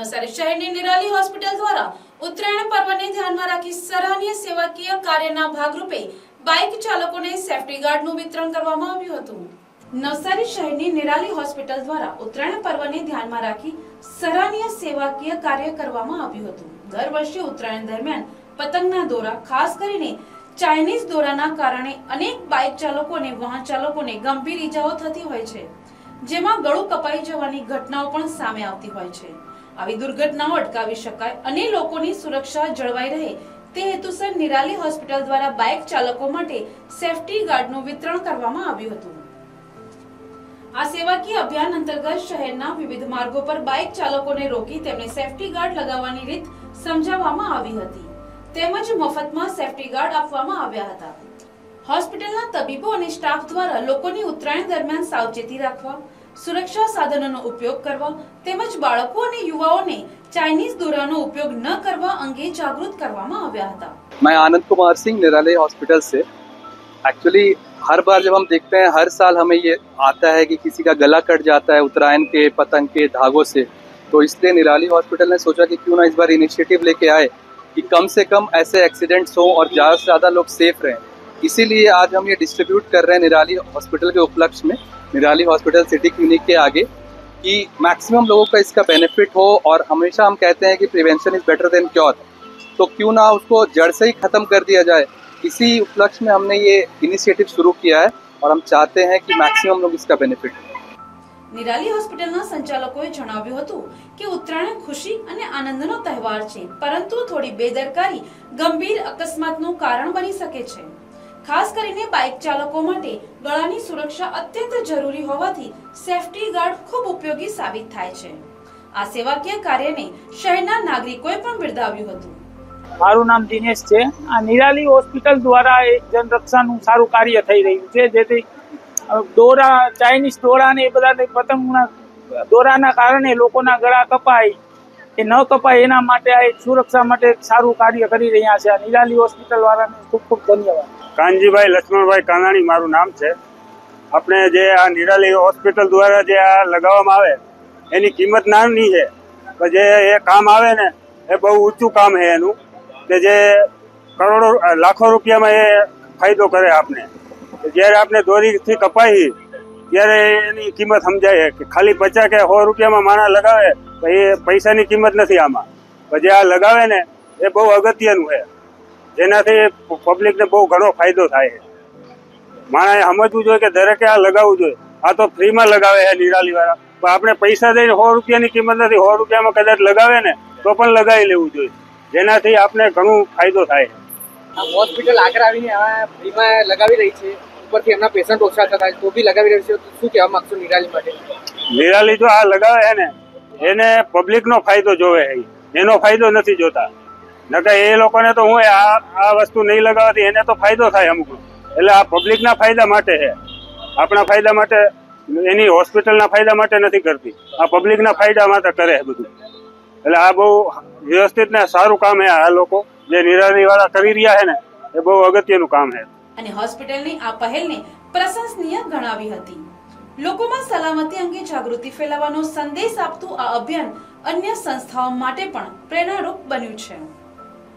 નવસારી શહેરની નિરાલી હોસ્પિટલ દ્વારા ઉત્તરાયણ પર્વને ધ્યાનમાં રાખી સરાહનીય સેવાકીય કાર્યના ભાગરૂપે બાઇક ચાલકોને સેફટી ગાર્ડનું વિતરણ કરવામાં આવ્યું હતું. નવસારી શહેરની નિરાલી હોસ્પિટલ દ્વારા ઉત્તરાયણ પર્વને ધ્યાનમાં રાખી સરાહનીય સેવાકીય કાર્ય કરવામાં આવ્યું હતું. દર વર્ષે ઉત્તરાયણ દરમિયાન પતંગના દોરા, ખાસ કરીને ચાઇનીઝ દોરાના કારણે અનેક બાઇક ચાલકો અને વાહન ચાલકોને ગંભીર ઈજાઓ થતી હોય છે, જેમાં ગળું કપાઈ જવાની ઘટનાઓ પણ સામે આવતી હોય છે. આવી દુર્ઘટનાઓ અટકાવી શકાય અને લોકોની સુરક્ષા જળવાઈ રહે. તે હેતુસર નિરાલી હોસ્પિટલ દ્વારા બાઇક ચાલકો માટે સેફટી ગાર્ડનું વિતરણ કરવામાં આવ્યું હતું. આ સેવાકીય અભિયાન અંતર્ગત શહેરના વિવિધ માર્ગો પર બાઇક ચાલકોને રોકી તેમને સેફટી ગાર્ડ લગાવવાની રીત સમજાવવામાં આવી હતી. તેમજ મફતમાં સેફટી ગાર્ડ આપવામાં આવ્યા હતા. હોસ્પિટલના તબીબો અને સ્ટાફ દ્વારા લોકોની ઉત્તરાયણ દરમિયાન સાવચેતી રાખવા સુરક્ષા સાધનોનો ઉપયોગ કરવા તેમજ બાળકો અને યુવાઓને ચાઇનીઝ દોરાનો ઉપયોગ ન કરવા અંગે જાગૃત કરવામાં આવ્યા હતા मैं आनंद कुमार सिंह निरालय हॉस्पिटल से एक्चुअली हर बार जब हम देखते हैं हर साल हमें ये आता है कि किसी का गला कट जाता है उत्तरायण के पतंग के धागों से तो इसलिए निराली हॉस्पिटल ने सोचा कि क्यों ना इस बार इनिशिएटिव लेके आए कि कम से कम ऐसे एक्सीडेंट्स हो और ज़्यादा से ज़्यादा लोग सेफ रहें इसीलिए आज हम ये डिस्ट्रीब्यूट कर रहे हैं निराली हॉस्पिटल के उपलक्ष्य में निराली हॉस्पिटल सिटी क्लिनिक के आगे कि मैक्सिमम लोगों का इसका बेनिफिट हो और हमेशा हम कहते हैं कि prevention is better than cure तो क्यों ना उसको जड़ से ही ख़त्म कर दिया जाए इसी उपलक्ष्य में हमने ये इनिशिएटिव शुरू किया है और हम चाहते हैं कि मैक्सिमम लोग इसका बेनिफिट लें નિરાલી હોસ્પિટલના સંચાલકોએ જણાવ્યું હતું કે ઉત્તરાયણ ખુશી અને આનંદનો તહેવાર છે પરંતુ થોડી બેદરકારી ગંભીર અકસ્માતનું કારણ બની શકે છે ખાસ કરીને બાઇક ચાલકો માટે ગળાની સુરક્ષા અત્યંત જરૂરી હોવાથી સેફટી ગાર્ડ ખૂબ ઉપયોગી સાબિત થાય છે. આ સેવાકીય કાર્યને શહેરના નાગરિકોએ પણ બિરદાવ્યું હતું. મારું નામ દિનેશ છે. આ નિરાલી હોસ્પિટલ દ્વારા એક જનરક્ષાનું સારું કાર્ય થઈ રહ્યું છે. જેથી દોરા, ચાઇનીઝ દોરા ને એ બધા પતંગના દોરાના કારણે લોકોના ગળા કપાય. કે ન કપાય એના માટે આ સુરક્ષા માટે સારું કાર્ય કરી રહ્યા છે. આ નિરાલી હોસ્પિટલ વાળાને ખૂબ ખૂબ ધન્યવાદ. કાનજીભાઈ, લક્ષ્મણભાઈ કાનાણી મારું નામ છે. આપણે જે આ નિરાલી હોસ્પિટલ દ્વારા જે આ લગાવવામાં આવે, એની કિંમત નાની છે. પણ જે એ કામ આવે ને, એ બહુ ઊંચું કામ છે એનું, કે જે કરોડો, લાખો રૂપિયામાં એ ફાયદો કરે આપને. જ્યારે આપણે દોરીથી કપાઈ, ત્યારે એની કિંમત સમજાય કે ખાલી પચાસ કે સો રૂપિયામાં માણસ લગાવે, તો એ પૈસાની કિંમત નથી આમાં. જે આ લગાવે ને, એ બહુ અગત્યનું છે. જેનાથી પબ્લિકને બહુ ઘણો ફાયદો થાય છે. માણસે સમજવું જોઈએ કે દરેકે આ લગાવવું જોઈએ. આ તો ફ્રીમાં લગાવે છે નિરાલી વાળા પણ આપણે પૈસા દઈને સો રૂપિયાની કિંમત નથી. સો રૂપિયામાં કદાચ લગાવે ને તો પણ લગાવી લેવું જોઈએ. જેનાથી આપણે ઘણું ફાયદો થાય આ હોસ્પિટલ આગળ આવીને આ ફ્રીમાં લગાવી રહી છે. ઉપરથી એમના પેશન્ટ ઓછા થતા તો બી લગાવી રહી છે. શું કહેવા માંગશો નિરાલી માટે? નિરાલી જો આ લગાવે છે ને એને પબ્લિકનો ફાયદો જોવે એનો ફાયદો નથી જોતા. નકર એ લોકોને તો હું આ આ વસ્તુ નહીં લગાવવાથી એને તો ફાયદો થાય અમુક. એટલે આ પબ્લિકના ફાયદા માટે છે. આપણા ફાયદા માટે, એની હોસ્પિટલના ફાયદા માટે નથી કરતી. આ પબ્લિકના ફાયદા માટે કરે છે બધું. એટલે આ બહુ વ્યવસ્થિત ને સારું કામ છે આ લોકો. જે નિરાલી વાળા કરી રહ્યા છે ને, એ બહુ અગત્યનું કામ છે. અને હોસ્પિટલની આ પહેલને પ્રશંસનીય ગણાવી હતી. લોકોમાં સલામતી અંગે જાગૃતિ ફેલાવવાનો સંદેશ આપતું આ અભિયાન અન્ય સંસ્થાઓ માટે પણ પ્રેરણારૂપ બન્યું છે.